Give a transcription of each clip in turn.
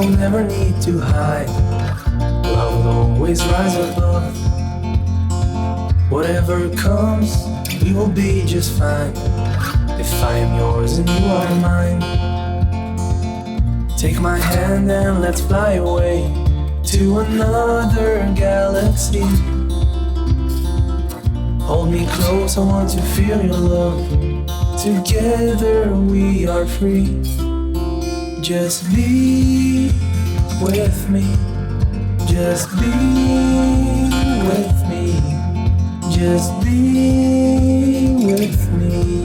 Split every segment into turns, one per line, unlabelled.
we'll never need to hide. Love will always rise above. Whatever comes, we will be just fine. If I am yours and you are mine. Take my hand and let's fly away to another galaxy. Hold me close, I want to feel your love. Together we are free. Just be with me. Just be with me. Just be with me.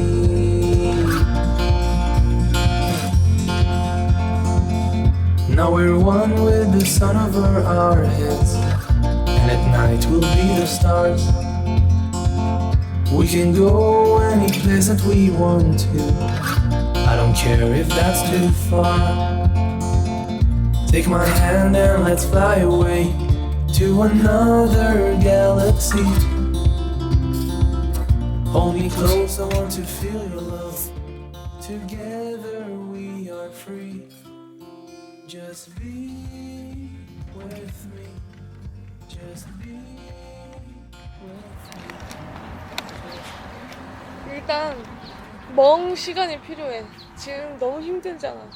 Now we're one with the sun over our heads, and at night we'll be the stars. We can go any place that we want to. I don't care if that's too far. Take my hand and let's fly away to another galaxy. Hold me close, I want to feel your love. Together we are free. Just be with me. Just be with me.
일단 멍 시간이 필요해. 지금 너무 힘들잖아.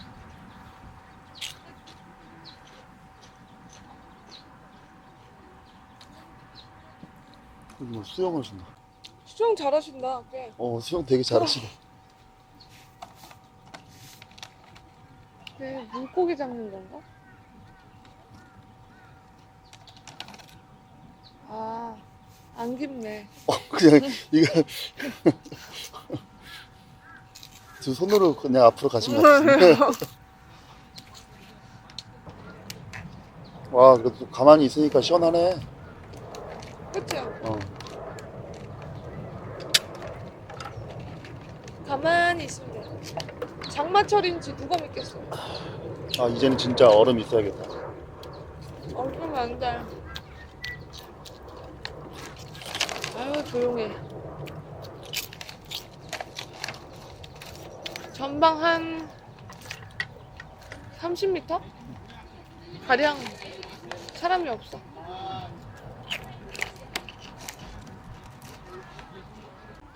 뭐 수영을 준다.
수영 잘하신다. 꽤.
어 수영 되게 잘하시네.
네, 물고기 잡는 건가? 아, 안 깊네.
어 그냥 이거 두 손으로 그냥 앞으로 가신 것 같은데. 와 그래도 가만히 있으니까 시원하네.
그쵸?
어.
가만히 있으면 돼. 장마철인지 누가 믿겠어.
아 이제는 진짜 얼음 있어야겠다.
얼굴면 안 돼. 아유, 조용해. 전방 한 30m? 가량 사람이 없어.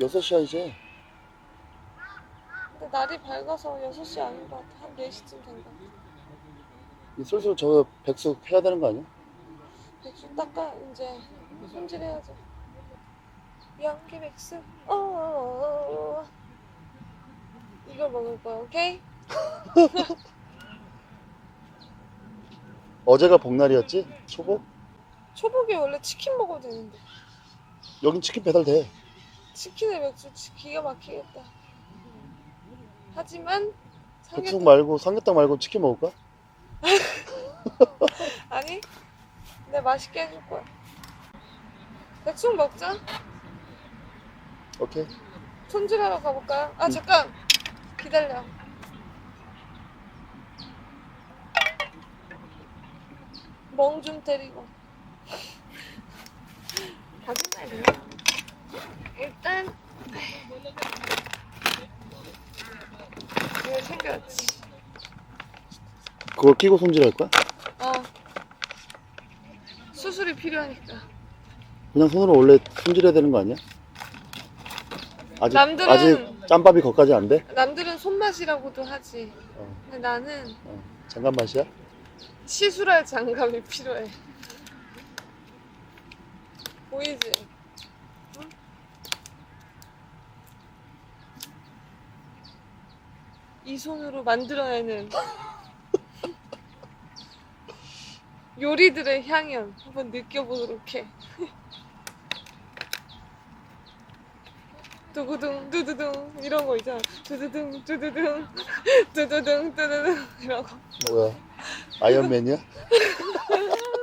여섯 시야 이제.
근데 날이 밝아서 6시 아닌 것 같아. 한 4시쯤 된다.
이제 슬슬 저 백숙 해야 되는 거 아니야?
백수 닦아, 이제 손질해야죠. 연기 백수, 어 이걸 먹을 거야, 오케이?
어제가 복날이었지? 초복?
초복에 원래 치킨 먹어도 되는데.
여긴 치킨 배달 돼.
치킨에 맥주 치- 기가 막히겠다. 하지만
백숙
삼계탕
말고 삼계탕 말고 치킨 먹을까?
아니 내 맛있게 해줄 거야. 백숙 먹자.
오케이.
손질하러 가볼까요? 아
응.
잠깐 기다려. 멍 좀 때리고. 거짓말이야. 일단 이거 챙겼지.
그걸 끼고 손질할 거야?
어. 수술이 필요하니까.
그냥 손으로 원래 손질해야 되는 거 아니야? 아직
남들은-
아직 짬밥이 거기까지 안 돼?
남들은 손맛이라고도 하지.
어,
근데 나는
어. 잠깐 맛이야?
시술할 장갑이 필요해. 보이지? 응? 이 손으로 만들어내는 요리들의 향연 한번 느껴보도록 해. 두구둥 두두둥 이런 거 있잖아. 두두둥 두두둥 두두둥 두두둥 이런 거.
뭐야? 아이언맨이야?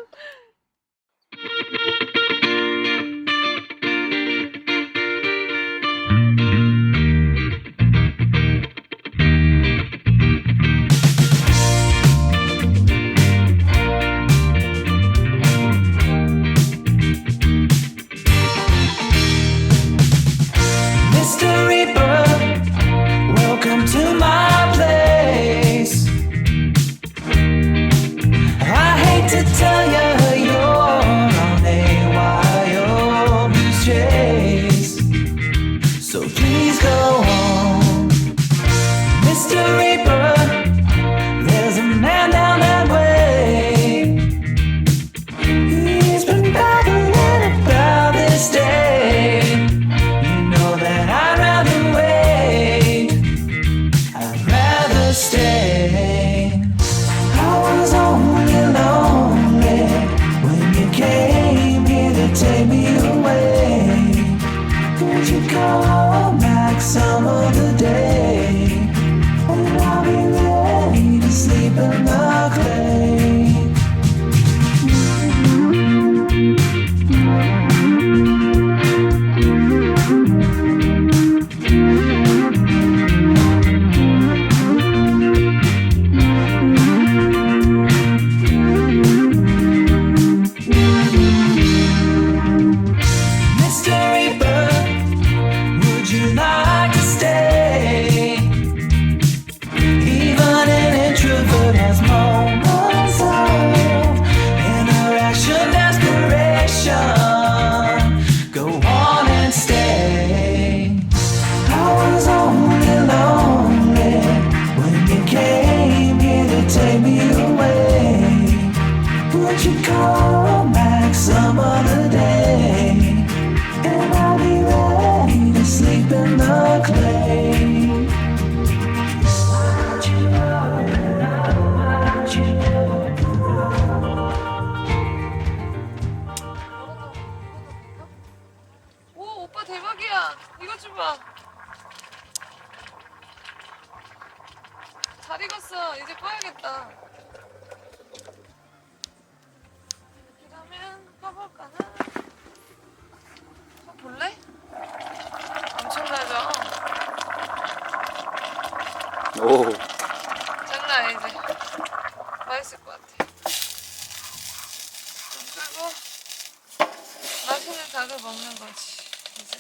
닭을 먹는 거지. 이제.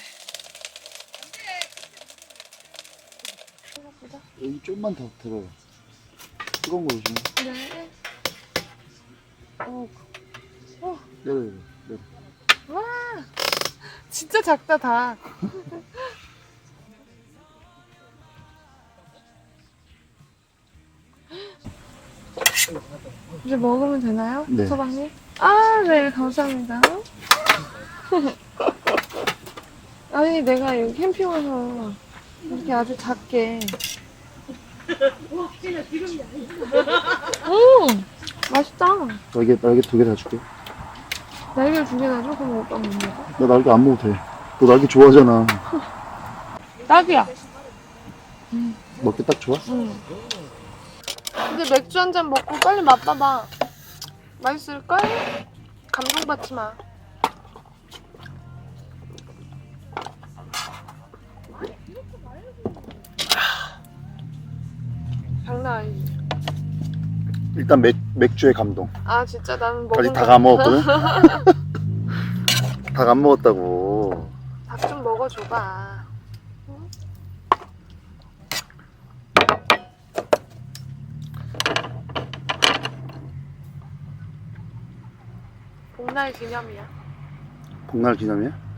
여기 좀만 더 들어요. 뜨거운 거 조심해.
네. 어,
내려, 내려, 내려.
와, 진짜 작다 닭. 이제 먹으면 되나요?
네.
소방님? 아, 네, 감사합니다. 아니, 내가 여기 캠핑 와서 이렇게 아주 작게. 음, 맛있다.
날개, 날개 두 개 다 줄게.
날개를 두 개나 줘? 그럼 오빠 못 먹어?
나 날개 안 먹어도 돼. 너 날개 좋아하잖아.
딱이야.
먹기 딱 좋아?
응. 근데 맥주 한 잔 먹고 빨리 맛봐봐. 맛있을걸? 감동받지 마. 장난 아니지.
일단 맥, 맥주의 감동.
아 진짜 나는 먹은
아직 닭안 먹었거든? 닭안 먹었다고.
닭 좀 먹어줘봐. 응? 복날 기념이야.
복날 기념이야?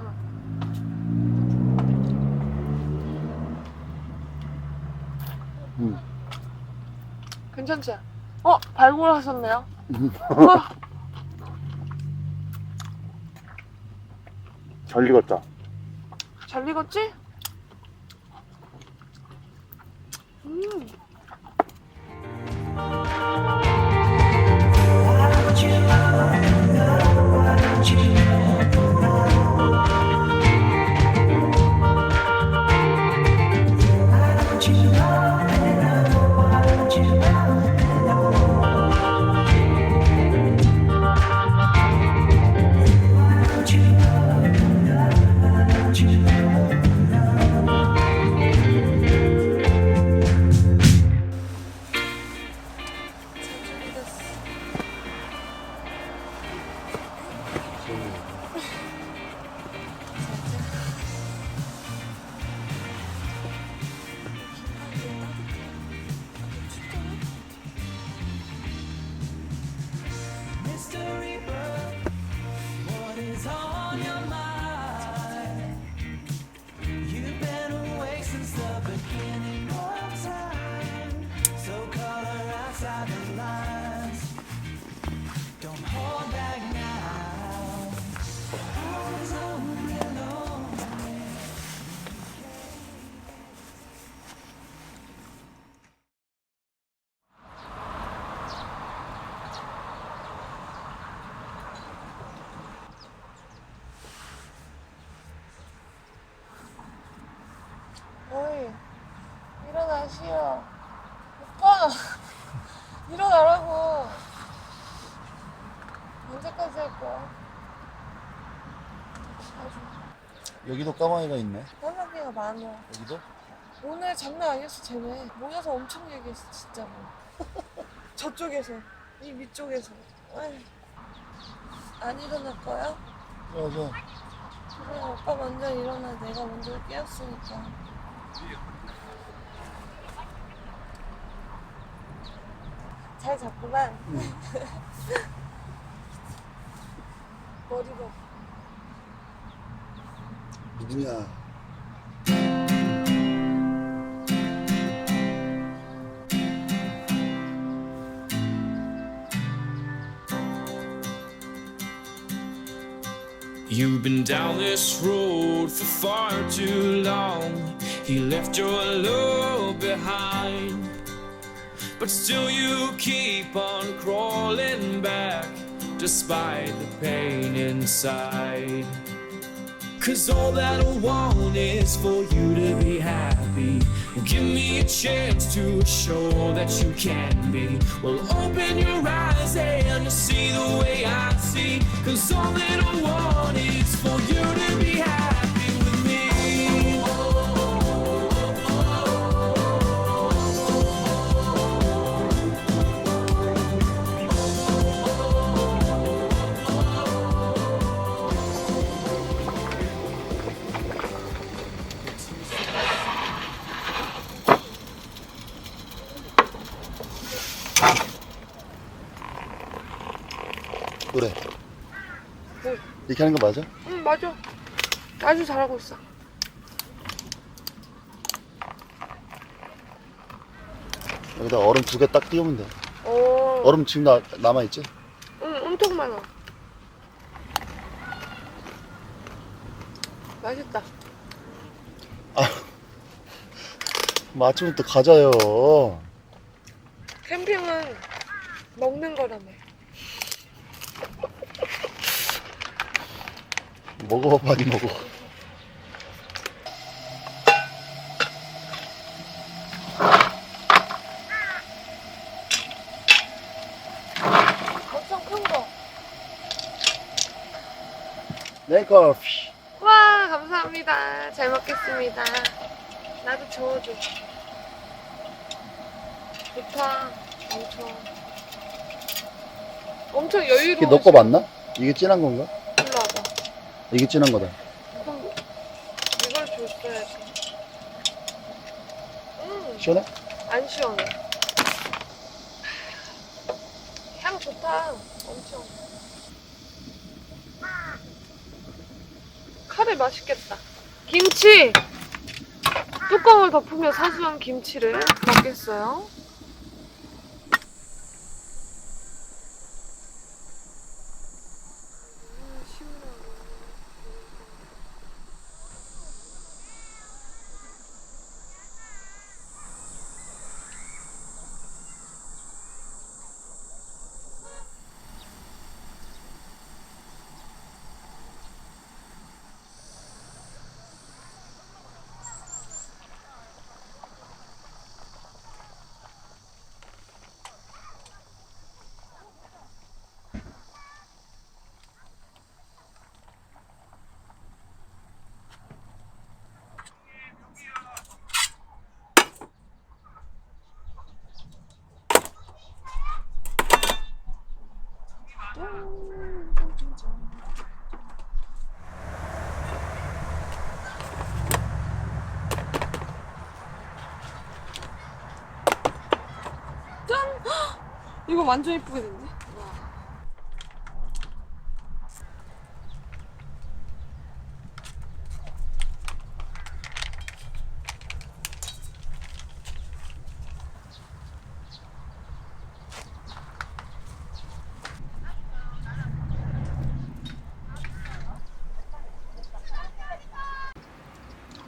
괜찮지? 어 발골하셨네요.
잘 익었다.
잘 익었지?
Your mind?
언제까지 할 거야?
여기도 까마귀가 있네.
까마귀가 많아.
여기도?
오늘 장난 아니었어 쟤네 모여서 엄청 얘기했어 진짜로 저쪽에서 이 위쪽에서 아휴. 안 일어날 거야?
맞아.
그래 오빠 먼저 일어나 내가 먼저 깨웠으니까 잘 잤구만 머리가
누구냐?
You've been down this road for far too long. He left your love behind. But still, you keep on crawling back despite the pain inside. Cause all that I want is for you to be happy. Give me a chance to show that you can be. Well, open your eyes and you'll see the way I see. Cause all that I want is for you to be
이렇게 하는 거 맞아?
응 맞아 아주 잘하고 있어
여기다 얼음 두 개 딱 띄우면 돼.
어,
얼음 지금 나, 남아있지?
응 엄청 많아 맛있다
뭐 아침부터 가자요.
캠핑은 먹는 거라며
먹어, 많이 먹어.
엄청 큰거
네, 커피.
와 감사합니다 잘 먹겠습니다 나도 저어줘 좋다 엄청 엄청
이게
여유로워
너거 맞나? 이게 진한 건가? 이게 진한 거다.
그럼 이걸 줬어야지.
시원해?
음안 시원해. 향 좋다. 엄청. 카레 맛있겠다. 김치! 뚜껑을 덮으며 사수한 김치를 먹겠어요 짠! 헉! 이거 완전 됐네.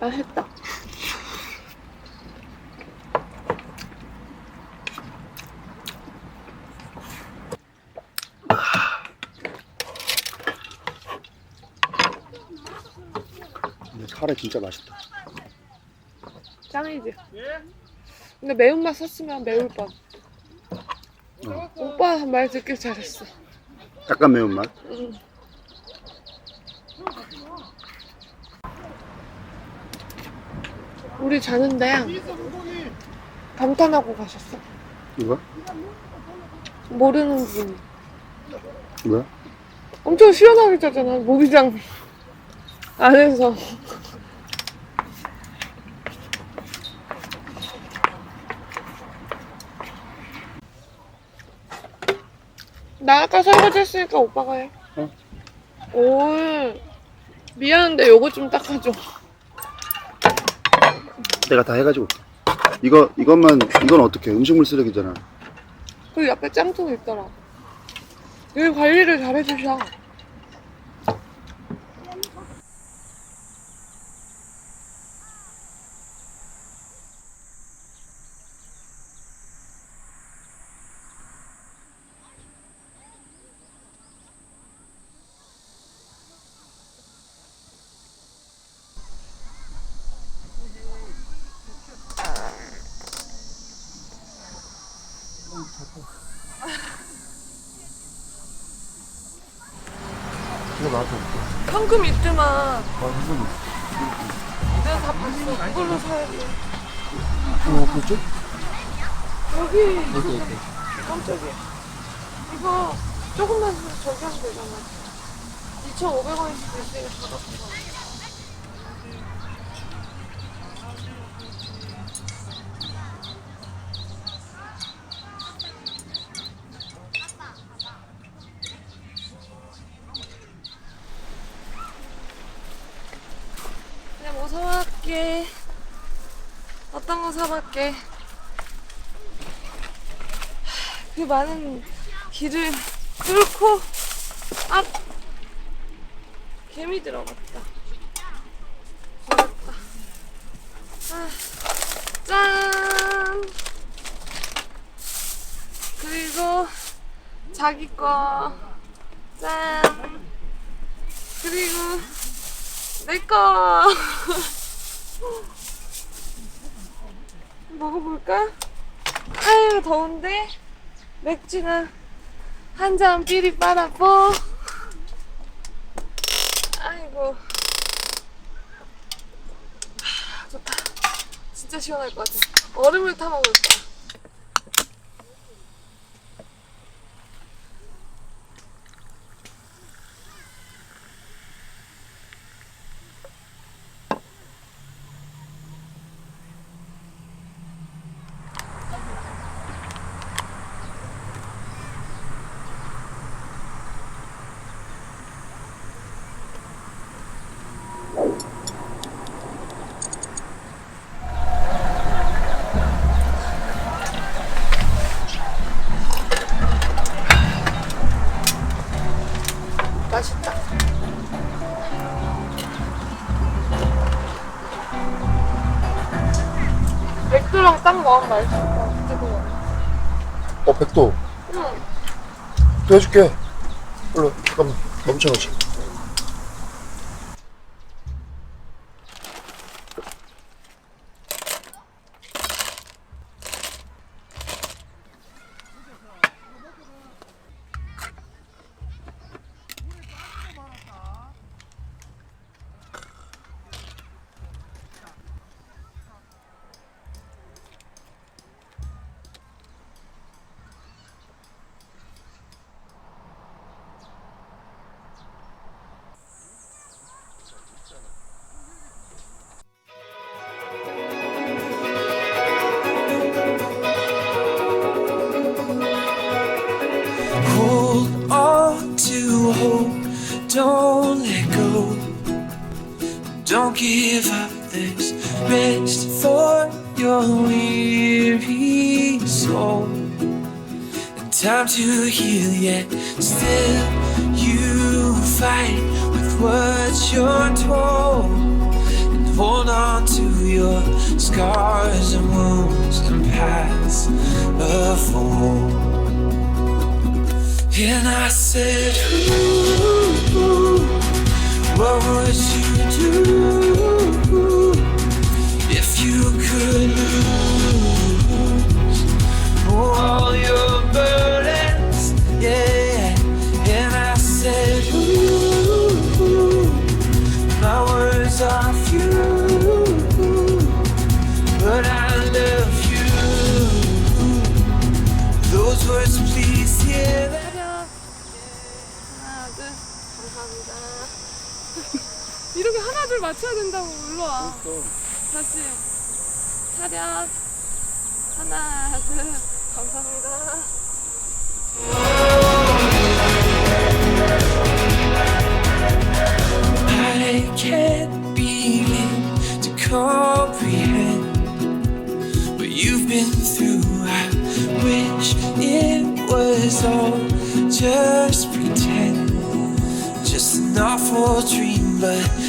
맛있다.
근데 카레 진짜 맛있다.
짱이지. 근데 매운맛 샀으면 매울 뻔. 오빠 말 듣길 잘했어.
약간 매운맛.
응. 우리 자는데 감탄하고 가셨어.
누가?
모르는 분이.
뭐야?
엄청 시원하게 자잖아. 모기장 안에서. 나 아까 설거지 했으니까 오빠가 해.
어.
오, 미안한데 요거 좀 닦아줘.
내가 다 해가지고. 올게. 이거, 이것만, 이건 어떻게? 음식물 쓰레기잖아.
그 옆에 짱통 있더라. 여기 관리를 잘 해주셔.
이거 나한테 볼게.
현금 있더만
아, 이건
내가 다 봤어. 그걸로 사야 돼.
이거 그쪽?
여기.
여기, 여기.
깜짝이야. 이거 조금만 더 저기 하면 되잖아. 2,500원일 수도 있으니까 더 갚아 그 사갈게 그 많은 길을 뚫고 앞 개미 들어갔다. 걸었다. 아, 짠. 그리고 자기 거 짠. 그리고 내 거. 먹어볼까? 아유 더운데. 맥주나 한 잔 삐리 빨아보. 아이고. 하, 좋다. 진짜 시원할 것 같아. 얼음을 타 먹을 거 맛있다. 맥주랑 딱 먹으면 맛있겠다. 뜨거워.
어, 백도.
응.
또 해줄게. 일로, 잠깐만. 멈춰놓지.
Still you fight with what you're told. And hold on to your scars and wounds and paths of hope. And I said, Ooh, what would you do
맞춰야 된다고. 일로 와. 다시. 차렷. 하나, 둘. 감사합니다.
I can't begin to comprehend what you've been through. I wish it was all just pretend, just an awful dream. But please don't.